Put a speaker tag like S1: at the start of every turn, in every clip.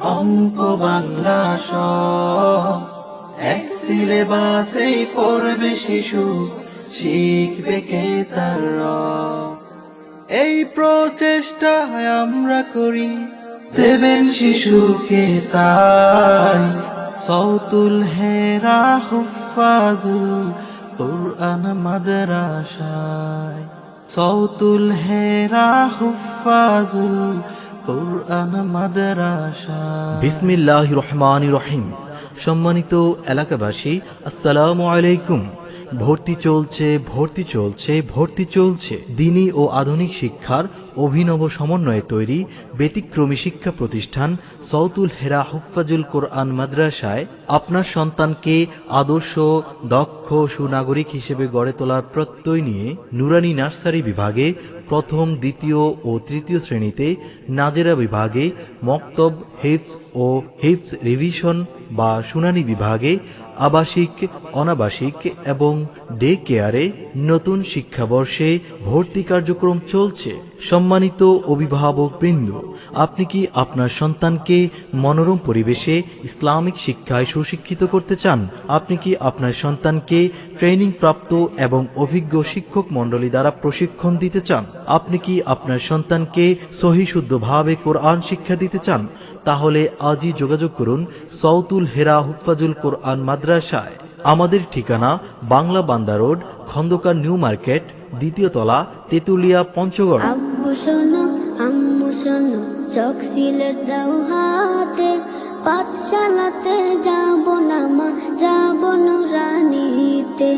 S1: অঙ্ক, বাংলা এক সিলেবাসেই পড়বে শিশু, শিখবে কে তার এই প্রচেষ্টায় আমরা করি, দেবেন শিশুকে তাই। সৌতুল হেরা হুফাজুল কোরআন মাদ্রাসায়। সৌতুল হেরা হুফাজুল কোরআন মাদ্রাসা।
S2: বিসমিল্লাহ রহমান রহিম। সম্মানিত এলাকাবাসী আসসালামু আলাইকুম। ভর্তি চলছে ভর্তি চলছে ভর্তি চলছে। দিনী ও আধুনিক শিক্ষার অভিনব সমন্বয়ে তৈরি ব্যতিক্রমী শিক্ষা প্রতিষ্ঠান সৌতুল হেরা হুফাজুল কোরআন মাদ্রাসায় আপনার সন্তানকে আদর্শ, দক্ষ, সুনাগরিক হিসেবে গড়ে তোলার প্রত্যয় নিয়ে নুরানি নার্সারি বিভাগে প্রথম, দ্বিতীয় ও তৃতীয় শ্রেণীতে নাজেরা বিভাগে মক্তব হিফস ও হিফস রিভিশন বা শুনানি বিভাগে আবাসিক অনাবাসিক এবং ডে কেয়ারে নতুন শিক্ষাবর্ষে ভর্তি কার্যক্রম চলছে। সম্মানিত অভিভাবক বৃন্দ আপনি কি আপনার সন্তানকে মনোরম পরিবেশে ইসলামিক শিক্ষায় সুশিক্ষিত করতে চান? আপনি কি আপনার সন্তানকে ট্রেনিং প্রাপ্ত এবং অভিজ্ঞ শিক্ষক মণ্ডলী দ্বারা প্রশিক্ষণ দিতে চান? আপনি কি আপনার সন্তানকে সহি শুদ্ধভাবে কোরআন শিক্ষা দিতে চান? তাহলে আজই যোগাযোগ করুন সৌতুল হেরা হুফাজুল কোরআন মাদ্রাসায়। আমাদের ঠিকানা বাংলা বান্দা রোড, খন্দকার নিউ মার্কেট, দ্বিতীয় তলা, তেতুলিয়া, পঞ্চগড়।
S3: আব্বু শোনো, আম্মু শোনো, চোখ সিলেট দাও হাতে। পাঠশালাতে যাব না মা, যাব নুরানিতে।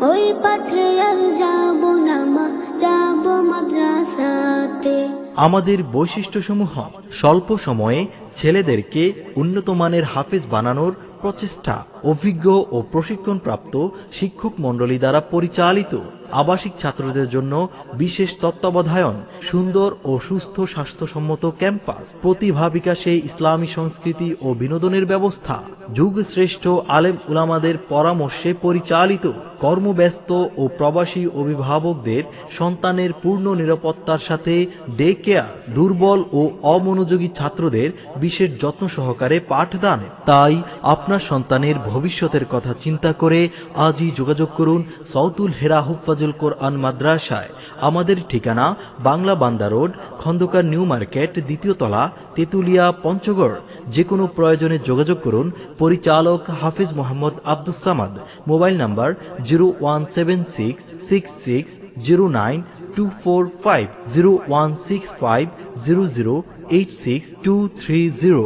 S3: ওই পাঠে আর যাব না মা, যাব মাদ্রাসাতে।
S2: আমাদের বৈশিষ্ট্যসমূহ স্বল্প সময়ে ছেলেদেরকে উন্নত মানের হাফেজ বানানোর প্রচেষ্টা অভিজ্ঞ ও প্রশিক্ষণপ্রাপ্ত শিক্ষক মণ্ডলী দ্বারা পরিচালিত আবাসিক ছাত্রদের জন্য বিশেষ তত্ত্বাবধায়ন, সুন্দর ও সুস্থ স্বাস্থ্যসম্মত ক্যাম্পাস প্রতিভা বিকাশে ইসলামী সংস্কৃতি ও বিনোদনের ব্যবস্থা, যুগশ্রেষ্ঠ আলেম উলামাদের পরামর্শে পরিচালিত। কর্মব্যস্ত ও প্রবাসী অভিভাবকদের সন্তানের পূর্ণ নিরাপত্তার সাথে ডে কেয়ার দুর্বল ও অমনোযোগী ছাত্রদের বিশেষ যত্ন সহকারে পাঠদান। তাই আপনার সন্তানের ভবিষ্যতের কথা চিন্তা করে আজই যোগাযোগ করুন সৌতুল হেরা হুফাজুল কোরআন মাদ্রাসায়। আমাদের ঠিকানা বাংলা বান্দা রোড, খন্দকার নিউ মার্কেট, দ্বিতীয় তলা তেতুলিয়া, পঞ্চগড় যে কোনো প্রয়োজনে যোগাযোগ করুন। পরিচালক Hafiz Mohammad Abdus Samad. Mobile number zero one seven six six six zero nine two four five, zero one six five zero zero eight six two three zero.